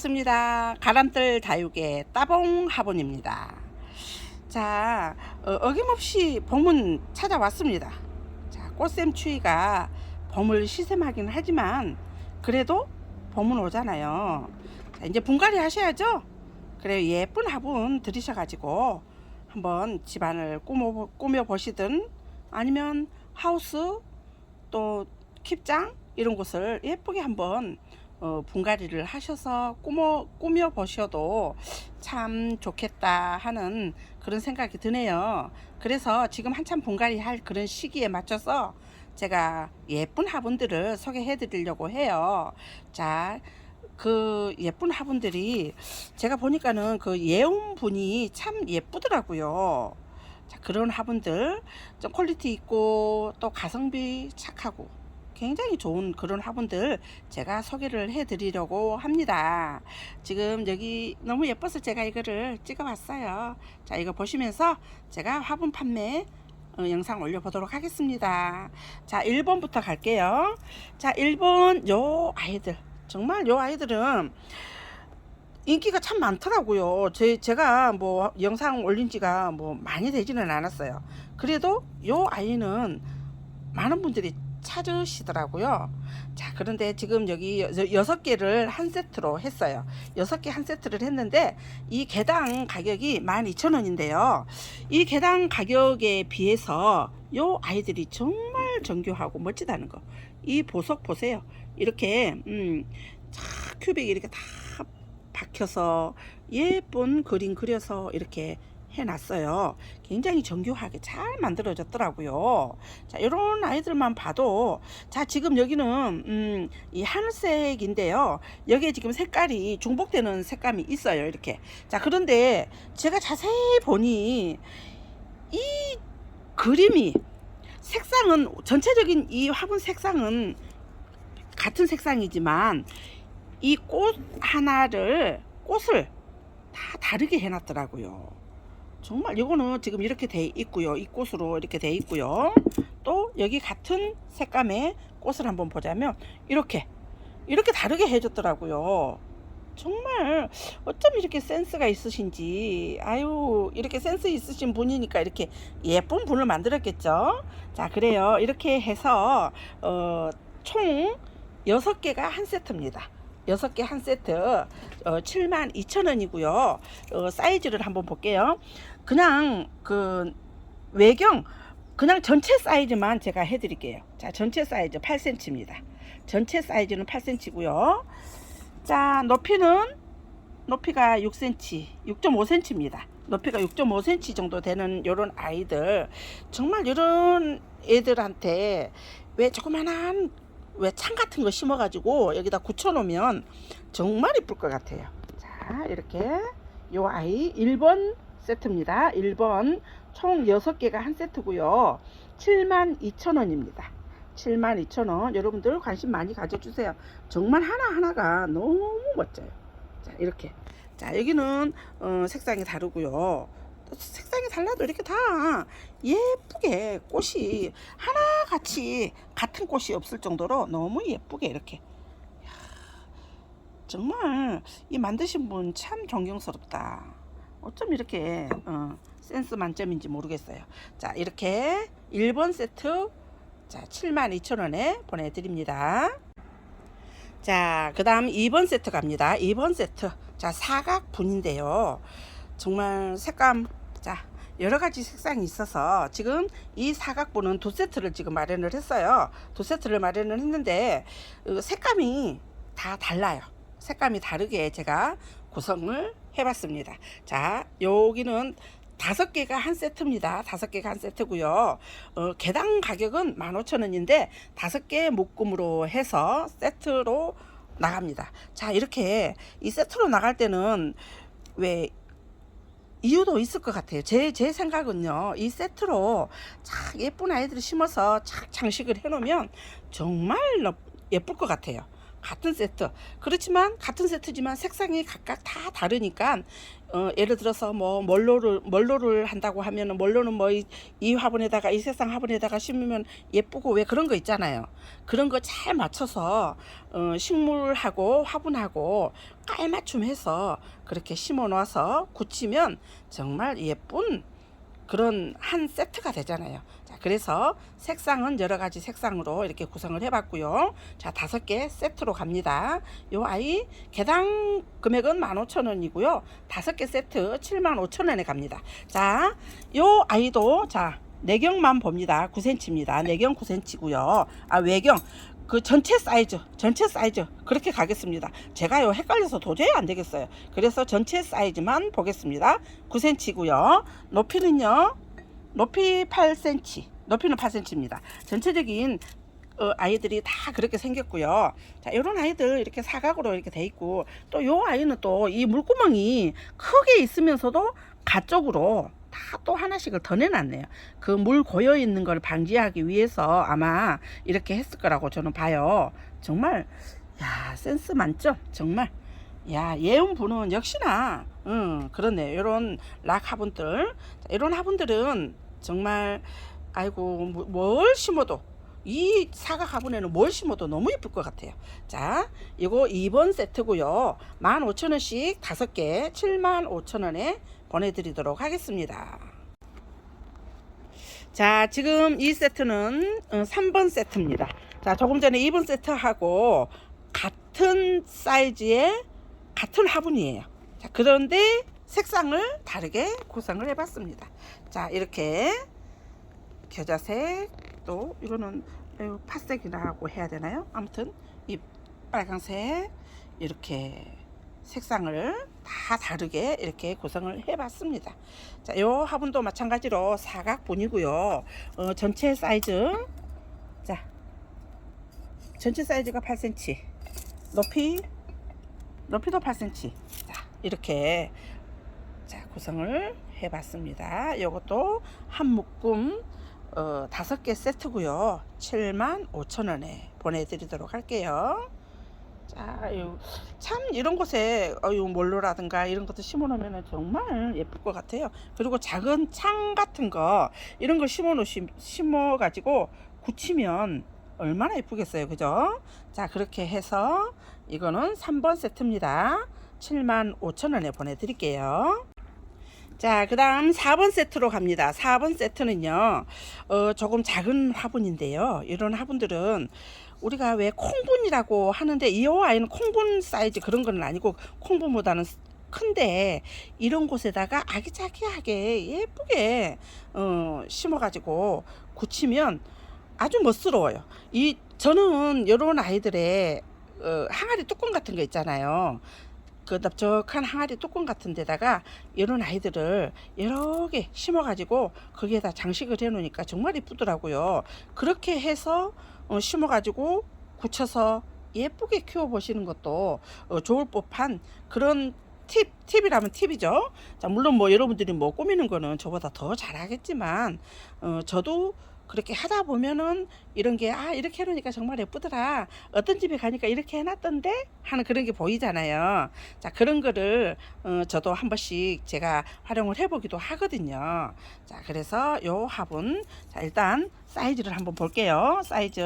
반갑습니다. 가람들 다육의 따봉 화분입니다. 자, 어, 김없이 봄은 찾아왔습니다. 자, 꽃샘 추위가 봄을 시샘하긴 하지만 그래도 봄은 오잖아요. 자, 이제 분갈이 하셔야죠. 그래 예쁜 화분 들이셔가지고 한번 집안을 꾸며, 꾸며 보시든 아니면 하우스 또 킵장 이런 곳을 예쁘게 한번 어, 분갈이를 하셔서 꾸며, 꾸며 보셔도 참 좋겠다 하는 그런 생각이 드네요. 그래서 지금 한참 분갈이 할 그런 시기에 맞춰서 제가 예쁜 화분들을 소개해 드리려고 해요. 자, 그 예쁜 화분들이 제가 보니까는 그 예온분이 참 예쁘더라고요. 자, 그런 화분들 좀 퀄리티 있고 또 가성비 착하고 굉장히 좋은 그런 화분들 제가 소개를 해 드리려고 합니다. 지금 여기 너무 예뻐서 제가 이거를 찍어 봤어요. 자, 이거 보시면서 제가 화분 판매 어, 영상 올려보도록 하겠습니다. 자, 1번부터 갈게요. 자, 1번 요 아이들. 정말 요 아이들은 인기가 참 많더라고요. 제, 제가 뭐 영상 올린 지가 뭐 많이 되지는 않았어요. 그래도 요 아이는 많은 분들이 찾으시더라고요. 자, 그런데 지금 여기 여- 여섯 개를 한 세트로 했어요. 여섯 개 한 세트를 했는데 이 개당 가격이 12,000원인데요. 이 개당 가격에 비해서 요 아이들이 정말 정교하고 멋지다는 거. 이 보석 보세요. 이렇게 음, 자, 큐빅 이렇게 다 박혀서 예쁜 그림 그려서 이렇게 해놨어요. 굉장히 정교하게 잘 만들어졌더라고요. 자, 이런 아이들만 봐도 자, 지금 여기는 음, 이 하늘색인데요. 여기에 지금 색깔이 중복되는 색감이 있어요. 이렇게. 자, 그런데 제가 자세히 보니 이 그림이 색상은 전체적인 이 화분 색상은 같은 색상이지만 이 꽃 하나를 꽃을 다 다르게 해놨더라고요. 정말 이거는 지금 이렇게 돼 있고요. 이 꽃으로 이렇게 돼 있고요. 또 여기 같은 색감의 꽃을 한번 보자면 이렇게 이렇게 다르게 해줬더라고요. 정말 어쩜 이렇게 센스가 있으신지 아유 이렇게 센스 있으신 분이니까 이렇게 예쁜 분을 만들었겠죠. 자 그래요. 이렇게 해서 어, 총 여섯 개가 한 세트입니다. 여섯 개한 세트 어, 7만 2천 원이고요. 어, 사이즈를 한번 볼게요. 그냥 그 외경 그냥 전체 사이즈만 제가 해드릴게요. 자 전체 사이즈 8cm입니다. 전체 사이즈는 8cm고요. 자 높이는 높이가 6cm, 6.5cm입니다. 높이가 6.5cm 정도 되는 요런 아이들 정말 이런 애들한테 왜 조그만한 왜 창 같은 거 심어가지고 여기다 굳혀놓으면 정말 이쁠 것 같아요. 자 이렇게 요 아이 1번 세트입니다. 1번 총 6개가 한 세트고요. 72,000원입니다. 72,000원. 여러분들 관심 많이 가져주세요. 정말 하나하나가 너무 멋져요. 자, 이렇게. 자, 여기는 어, 색상이 다르고요. 또 색상이 달라도 이렇게 다 예쁘게 꽃이 하나같이 같은 꽃이 없을 정도로 너무 예쁘게 이렇게. 정말 이 만드신 분 참 존경스럽다. 어쩜 이렇게 어, 센스 만점인지 모르겠어요. 자, 이렇게 1번 세트 자, 72,000원에 보내드립니다. 자, 그 다음 2번 세트 갑니다. 2번 세트. 자, 사각 분인데요. 정말 색감, 자, 여러 가지 색상이 있어서 지금 이 사각분은 두 세트를 지금 마련을 했어요. 두 세트를 마련을 했는데, 어, 색감이 다 달라요. 색감이 다르게 제가 구성을 해봤습니다. 자, 여기는 다섯 개가 한 세트입니다. 다섯 개가 한 세트고요. 어, 개당 가격은 15,000원인데 다섯 개 묶음으로 해서 세트로 나갑니다. 자, 이렇게 이 세트로 나갈 때는 왜 이유도 있을 것 같아요. 제, 제 생각은요, 이 세트로 착 예쁜 아이들을 심어서 착 장식을 해놓으면 정말 너- 예쁠 것 같아요. 같은 세트. 그렇지만 같은 세트지만 색상이 각각 다 다르니까 어, 예를 들어서 뭐 멀로를 멀로를 한다고 하면은 멀로는 뭐이 화분에다가 이 색상 화분에다가 심으면 예쁘고 왜 그런 거 있잖아요. 그런 거 잘 맞춰서 어, 식물하고 화분하고 깔맞춤해서 그렇게 심어 놔서 굳히면 정말 예쁜 그런 한 세트가 되잖아요. 자, 그래서 색상은 여러 가지 색상으로 이렇게 구성을 해봤고요. 자, 다섯 개 세트로 갑니다. 요 아이 개당 금액은 15,000원이고요. 다섯 개 세트 75,000원에 갑니다. 자, 요 아이도 자, 내경만 봅니다. 9cm입니다. 내경 9cm고요. 아, 외경 그 전체 사이즈, 전체 사이즈 그렇게 가겠습니다. 제가요 헷갈려서 도저히 안 되겠어요. 그래서 전체 사이즈만 보겠습니다. 9cm고요. 높이는요. 높이 8cm. 높이는 8cm입니다. 전체적인 어, 아이들이 다 그렇게 생겼고요. 자, 이런 아이들 이렇게 사각으로 이렇게 돼 있고 또 요 아이는 또 이 물구멍이 크게 있으면서도 가쪽으로 다 또 하나씩을 더 내놨네요. 그 물 고여 있는 걸 방지하기 위해서 아마 이렇게 했을 거라고 저는 봐요. 정말 야 센스 만점 정말. 야 예운 분은 역시나 응 그렇네 요런 락 화분들 자, 이런 화분들은 정말 아이고 뭐- 뭘 심어도 이 사각 화분에는 뭘 심어도 너무 예쁠 것 같아요. 자, 이거 2번 세트고요. 15,000원씩 5개 75,000원에 보내드리도록 하겠습니다. 자, 지금 이 세트는 어, 3번 세트입니다. 자, 조금 전에 2번 세트하고 같은 사이즈의 같은 화분이에요. 자, 그런데 색상을 다르게 구성을 해봤습니다. 자, 이렇게 겨자색 또 이거는 에휴, 팥색이라고 해야 되나요? 아무튼 이 빨강색 이렇게 색상을 다 다르게 이렇게 구성을 해봤습니다. 자, 요 화분도 마찬가지로 사각분이고요. 어, 전체 사이즈 자 전체 사이즈가 8cm 높이 높이도 8cm 자 이렇게 자 구성을 해봤습니다. 요것도 한 묶음 어, 다섯 개 세트고요. 7만 5천 원에 보내드리도록 할게요. 자, 요, 참 이런 곳에 어유 몰로라든가 이런 것도 심어놓으면 정말 예쁠 것 같아요. 그리고 작은 창 같은 거 이런 거 심어놓 심어가지고 굳히면 얼마나 예쁘겠어요, 그죠? 자, 그렇게 해서 이거는 3번 세트입니다. 7만 5천 원에 보내드릴게요. 자, 그 다음 4번 세트로 갑니다. 4번 세트는요, 어, 조금 작은 화분인데요. 이런 화분들은 우리가 왜 콩분이라고 하는데 이 아이는 콩분 사이즈 그런 건 아니고 콩분보다는 큰데 이런 곳에다가 아기자기하게 예쁘게 어, 심어가지고 굳히면 아주 멋스러워요. 이 저는 이런 아이들의 어, 항아리 뚜껑 같은 거 있잖아요. 그 넓적한 항아리 뚜껑 같은 데다가 이런 아이들을 여러 개 심어가지고 거기에다 장식을 해놓으니까 정말 이쁘더라고요. 그렇게 해서 어, 심어가지고 굳혀서 예쁘게 키워보시는 것도 어, 좋을 법한 그런 팁, 팁이라면 팁이죠. 자, 물론 뭐 여러분들이 뭐 꾸미는 거는 저보다 더 잘하겠지만, 어, 저도 그렇게 하다 보면은 이런 게, 아, 이렇게 해놓으니까 정말 예쁘더라. 어떤 집에 가니까 이렇게 해놨던데? 하는 그런 게 보이잖아요. 자, 그런 거를, 어, 저도 한 번씩 제가 활용을 해보기도 하거든요. 자, 그래서 요 화분, 자, 일단 사이즈를 한번 볼게요. 사이즈.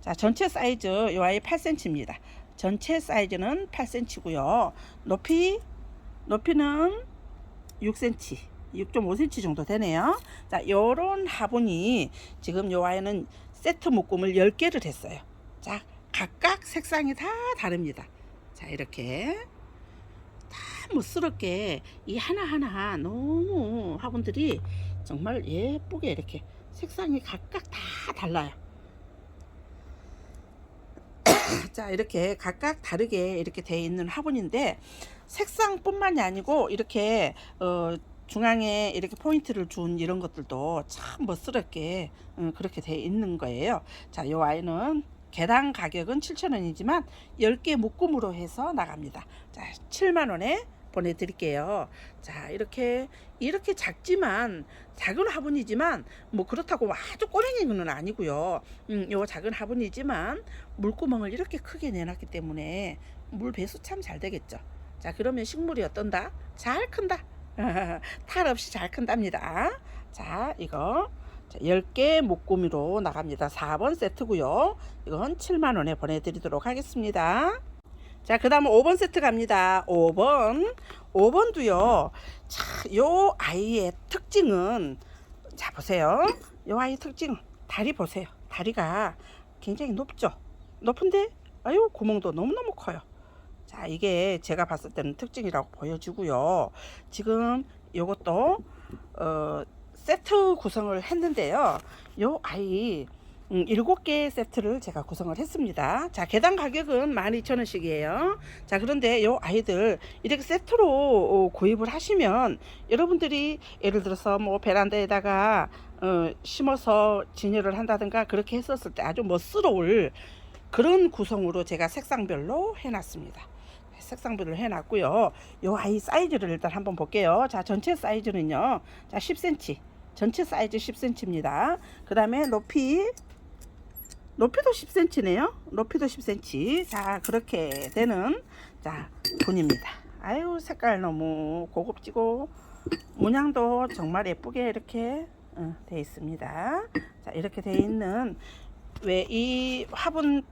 자, 전체 사이즈 요 아이 8cm입니다. 전체 사이즈는 8cm고요. 높이 높이는 6cm, 6.5cm 정도 되네요. 자, 요런 화분이 지금 요 아이는 세트 묶음을 10개를 했어요. 자, 각각 색상이 다 다릅니다. 자, 이렇게 다 멋스럽게 이 하나하나 너무 화분들이 정말 예쁘게 이렇게 색상이 각각 다 달라요. 자 이렇게 각각 다르게 이렇게 되어 있는 화분인데 색상뿐만이 아니고 이렇게 어, 중앙에 이렇게 포인트를 준 이런 것들도 참 멋스럽게 어, 그렇게 되어 있는 거예요. 자, 요 아이는 개당 가격은 7,000원이지만 10개 묶음으로 해서 나갑니다. 자, 7만 원에 보내드릴게요. 자, 이렇게, 이렇게 작지만, 작은 화분이지만, 뭐 그렇다고 아주 꼬맹이는 아니고요. 음, 요 작은 화분이지만, 물구멍을 이렇게 크게 내놨기 때문에, 물 배수 참 잘 되겠죠. 자, 그러면 식물이 어떤다? 잘 큰다. 탈 없이 잘 큰답니다. 자, 이거. 자, 10개 목구미로 나갑니다. 4번 세트고요. 이건 7만 원에 보내드리도록 하겠습니다. 자, 그 다음 5번 세트 갑니다. 5번. 5번도요. 자, 요 아이의 특징은, 자, 보세요. 요 아이 특징, 다리 보세요. 다리가 굉장히 높죠? 높은데, 아유, 구멍도 너무너무 커요. 자, 이게 제가 봤을 때는 특징이라고 보여지고요. 지금 요것도, 어, 세트 구성을 했는데요. 요 아이, 음, 7개 세트를 제가 구성을 했습니다. 자, 개당 가격은 12,000원씩이에요. 자, 그런데 요 아이들 이렇게 세트로 어, 구입을 하시면 여러분들이 예를 들어서 뭐 베란다에다가 어, 심어서 진열을 한다든가 그렇게 했었을 때 아주 멋스러울 그런 구성으로 제가 색상별로 해놨습니다. 색상별로 해놨고요. 요 아이 사이즈를 일단 한번 볼게요. 자, 전체 사이즈는요. 자, 10cm. 전체 사이즈 10cm입니다. 그 다음에 높이 높이도 10cm네요. 높이도 10cm. 자, 그렇게 되는 자, 분입니다. 아유, 색깔 너무 고급지고 문양도 정말 예쁘게 이렇게 어, 돼 있습니다. 자, 이렇게 돼 있는 왜 이 화분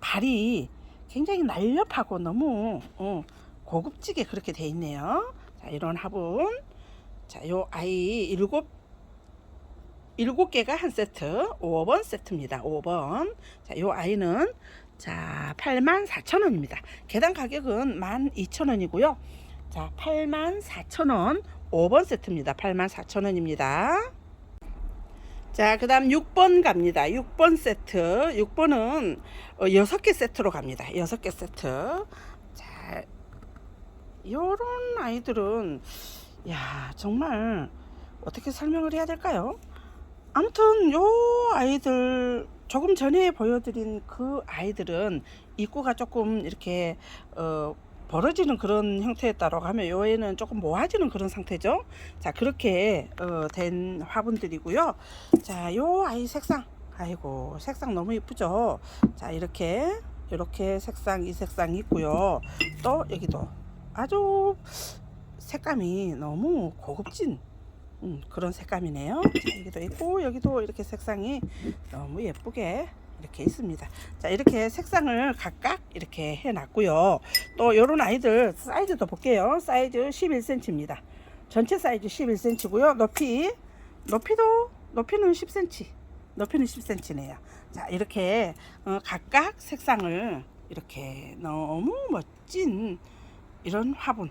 발이 굉장히 날렵하고 너무 어, 고급지게 그렇게 돼 있네요. 자, 이런 화분. 자, 요 아이 일곱 일곱 개가 한 세트, 5번 세트입니다. 5번. 자, 요 아이는 자, 84,000원입니다. 개당 가격은 12,000원이고요. 자, 84,000원 5번 세트입니다. 84,000원입니다. 자, 그 다음 6번 갑니다. 6번 세트. 6번은 어, 6개 세트로 갑니다. 6개 세트. 자, 요런 아이들은, 야, 정말, 어떻게 설명을 해야 될까요? 아무튼, 요 아이들, 조금 전에 보여드린 그 아이들은 입구가 조금 이렇게, 어, 벌어지는 그런 형태였다라고 하면 요 애는 조금 모아지는 그런 상태죠. 자 그렇게 어, 된 화분들이고요. 자 요 아이 색상 아이고 색상 너무 이쁘죠. 자 이렇게 이렇게 색상 이 색상 있고요. 또 여기도 아주 색감이 너무 고급진 음, 그런 색감이네요. 자, 여기도 있고 여기도 이렇게 색상이 너무 예쁘게 이렇게 있습니다. 자, 이렇게 색상을 각각 이렇게 해 놨고요. 또 요런 아이들 사이즈도 볼게요. 사이즈 11cm입니다. 전체 사이즈 11cm고요. 높이 높이도 높이는 10cm. 높이는 10cm네요. 자, 이렇게 어, 각각 색상을 이렇게 너무 멋진 이런 화분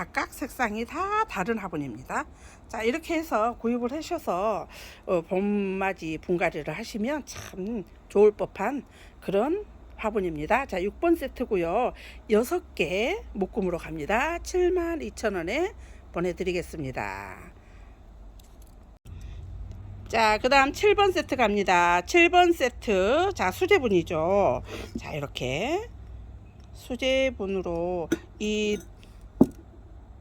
각각 색상이 다 다른 화분입니다. 자 이렇게 해서 구입을 하셔서 어, 봄맞이 분갈이를 하시면 참 좋을 법한 그런 화분입니다. 자 6번 세트고요. 6개 묶음으로 갑니다. 72,000원에 보내드리겠습니다. 자, 그 다음 7번 세트 갑니다. 7번 세트. 자, 수제분이죠. 자, 이렇게 수제분으로 이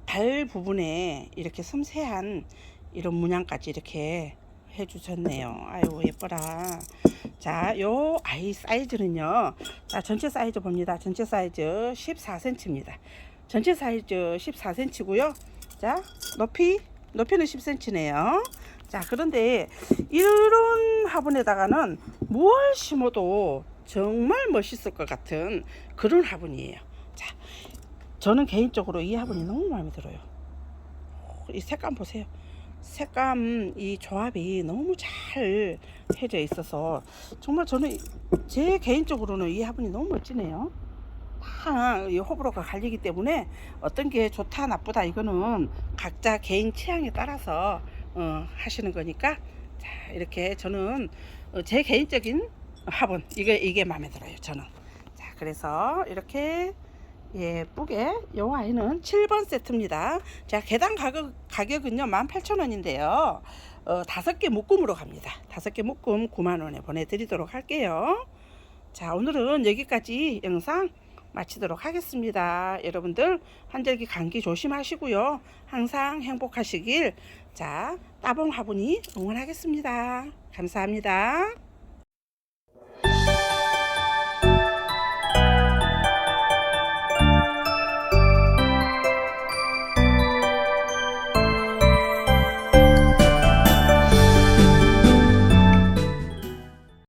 발 부분에 이렇게 섬세한 이런 문양까지 이렇게 해주셨네요. 아유 예뻐라. 자, 요 아이 사이즈는요. 자, 전체 사이즈 봅니다. 전체 사이즈 14cm입니다. 전체 사이즈 14cm고요. 자, 높이 높이는 10cm네요. 자, 그런데 이런 화분에다가는 뭘 심어도 정말 멋있을 것 같은 그런 화분이에요. 자, 저는 개인적으로 이 화분이 너무 마음에 들어요. 이 색감 보세요. 색감 이 조합이 너무 잘 해져 있어서 정말 저는 제 개인적으로는 이 화분이 너무 멋지네요. 다이 호불호가 갈리기 때문에 어떤 게 좋다 나쁘다 이거는 각자 개인 취향에 따라서 어, 하시는 거니까 자 이렇게 저는 어, 제 개인적인 화분 이게 이게 마음에 들어요 저는 자 그래서 이렇게 예쁘게 요 아이는 7번 세트입니다. 자 개당 가격, 가격은요 18,000원인데요. 어, 5개 묶음으로 갑니다. 5개 묶음 9만원에 보내드리도록 할게요. 자 오늘은 여기까지 영상 마치도록 하겠습니다. 여러분들 환절기 감기 조심하시고요. 항상 행복하시길 자 따봉 화분이 응원하겠습니다. 감사합니다.